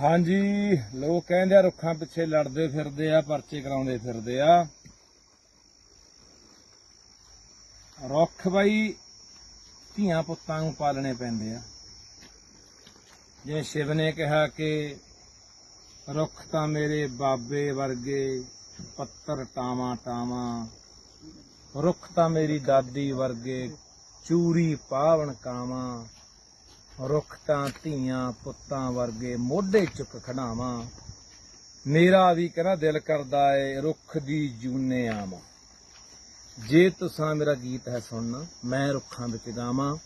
ਹਾਂਜੀ, ਲੋਕ ਕਹਿੰਦੇ ਆ ਰੁੱਖਾਂ ਪਿੱਛੇ ਲੜਦੇ ਫਿਰਦੇ ਆ, ਪਰਚੇ ਕਰਾਉਂਦੇ ਫਿਰਦੇ ਆ। ਰੁੱਖ ਬਈ, ਧੀਆਂ ਪੁੱਤਾਂ ਨੂੰ ਪਾਲਣੇ ਪੈਂਦੇ ਆ। ਜਿਵੇਂ ਸ਼ਿਵ ਨੇ ਕਿਹਾ ਕਿ ਰੁੱਖ ਤਾਂ ਮੇਰੇ ਬਾਬੇ ਵਰਗੇ, ਪੱਤਰ ਟਾਵਾਂ ਟਾਵਾਂ। ਰੁੱਖ ਤਾਂ ਮੇਰੀ ਦਾਦੀ ਵਰਗੇ, ਚੂਰੀ ਪਾਵਣ ਕਾਵਾਂ। ਰੁੱਖ ਤਾਂ ਧੀਆਂ ਪੁੱਤਾਂ ਵਰਗੇ ਮੋਢੇ ਚੁੱਕ ਖੜਾਵਾਂ। ਮੇਰਾ ਵੀ ਕਹਿੰਦਾ ਦਿਲ ਕਰਦਾ ਏ ਰੁੱਖ ਦੀ ਜੂਨੇ ਆਵਾਂ। ਜੇ ਤੁਸਾਂ ਮੇਰਾ ਗੀਤ ਹੈ ਸੁਣਨਾ, ਮੈਂ ਰੁੱਖਾਂ ਵਿੱਚ ਗਾਵਾਂ।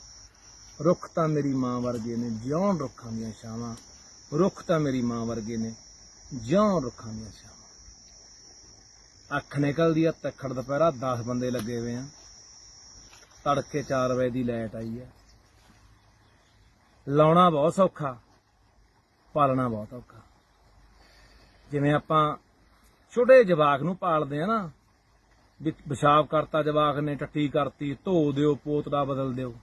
ਰੁੱਖ ਤਾਂ ਮੇਰੀ ਮਾਂ ਵਰਗੇ ਨੇ, ਜਿਉਂ ਰੁੱਖਾਂ ਦੀਆਂ ਛਾਵਾਂ। ਰੁੱਖ ਤਾਂ ਮੇਰੀ ਮਾਂ ਵਰਗੇ ਨੇ, ਜਿਉਂ ਰੁੱਖਾਂ ਦੀਆਂ ਛਾਵਾਂ। ਅੱਖ ਨਿਕਲਦੀ ਆ, ਤੱਖੜ ਦੁਪਹਿਰਾ 10 ਬੰਦੇ ਲੱਗੇ ਹੋਏ ਆ। ਤੜਕੇ 4 ਵਜੇ ਦੀ ਲਾਈਟ ਆਈ ਹੈ ਲਾਉਣਾ ਬਹੁਤ ਸੌਖਾ, ਪਾਲਣਾ ਬਹੁਤ ਔਖਾ। ਜਿਵੇਂ ਆਪਾਂ ਛੋਟੇ ਜਵਾਕ ਨੂੰ ਪਾਲਦੇ ਆ ਨਾ ਪਿਸ਼ਾਬ ਕਰਤਾ ਜਵਾਕ ਨੇ, ਟੱਟੀ ਕਰਤੀ, ਧੋ ਦਿਓ ਪੋਤੜਾ ਬਦਲ ਦਿਓ।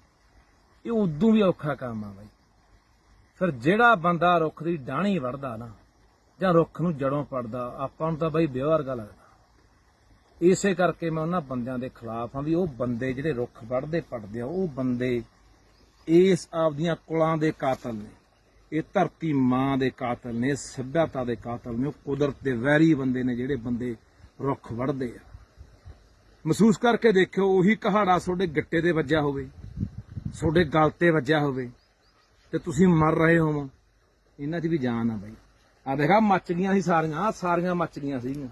ਇਹ ਉਦੋਂ ਵੀ ਔਖਾ ਕੰਮ ਆ ਬਾਈ। ਫਿਰ ਜਿਹੜਾ ਬੰਦਾ ਰੁੱਖ ਦੀ ਡਾਣੀ ਵੜਦਾ ਨਾ, ਜਾਂ ਰੁੱਖ ਨੂੰ ਜੜੋਂ ਪੜਦਾ, ਆਪਾਂ ਨੂੰ ਤਾਂ ਬਾਈ ਵਿਆਹ ਵਰਗਾ ਲੱਗਦਾ। ਇਸੇ ਕਰਕੇ ਮੈਂ ਉਹਨਾਂ ਬੰਦਿਆਂ ਦੇ ਖਿਲਾਫ ਹਾਂ ਵੀ ਉਹ ਬੰਦੇ ਜਿਹੜੇ ਰੁੱਖ ਵੜਦੇ ਪੜਦੇ ਆ, ਉਹ ਬੰਦੇ ਇਸ ਆਪਦੀਆਂ ਕੁਲਾਂ ਦੇ ਕਾਤਲ ਨੇ, ਇਹ ਧਰਤੀ ਮਾਂ ਦੇ ਕਾਤਲ ਨੇ ਸਭਿਅਤਾ ਦੇ ਕਾਤਲ ਨੇ, ਉਹ ਕੁਦਰਤ ਦੇ ਵੈਰੀ ਬੰਦੇ ਨੇ ਜਿਹੜੇ ਬੰਦੇ ਰੁੱਖ ਵੜਦੇ ਆ। ਮਹਿਸੂਸ ਕਰਕੇ ਦੇਖਿਓ, ਉਹੀ ਕਹਾੜਾ ਤੁਹਾਡੇ ਗਿੱਟੇ ਤੇ ਵੱਜਿਆ ਹੋਵੇ, ਤੁਹਾਡੇ ਗਲ ਤੇ ਵੱਜਿਆ ਹੋਵੇ, ਤੇ ਤੁਸੀਂ ਮਰ ਰਹੇ ਹੋਵੋ। ਇਹਨਾਂ 'ਚ ਵੀ ਜਾਨ ਆ ਬਾਈ। ਆ ਦੇਖਾ, ਮੱਚ ਗਈਆਂ ਸੀ ਸਾਰੀਆਂ, ਆਹ ਸਾਰੀਆਂ ਮੱਚ ਗਈਆਂ ਸੀਗੀਆਂ।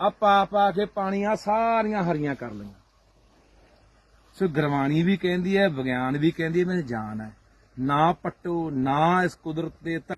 ਆ ਪਾ ਪਾ ਕੇ ਪਾਣੀ ਆ ਸਾਰੀਆਂ ਹਰੀਆਂ ਕਰ ਲਈਆਂ। ਸੋ ਗੁਰਬਾਣੀ ਵੀ ਕਹਿੰਦੀ ਹੈ, ਵਿਗਿਆਨ ਵੀ ਕਹਿੰਦੀ ਹੈ ਮੈਨੂੰ ਜਾਨ ਹੈ। ਨਾ ਪੱਟੋ, ਨਾ ਇਸ ਕੁਦਰਤ ਦੇ ਧੱਕੇ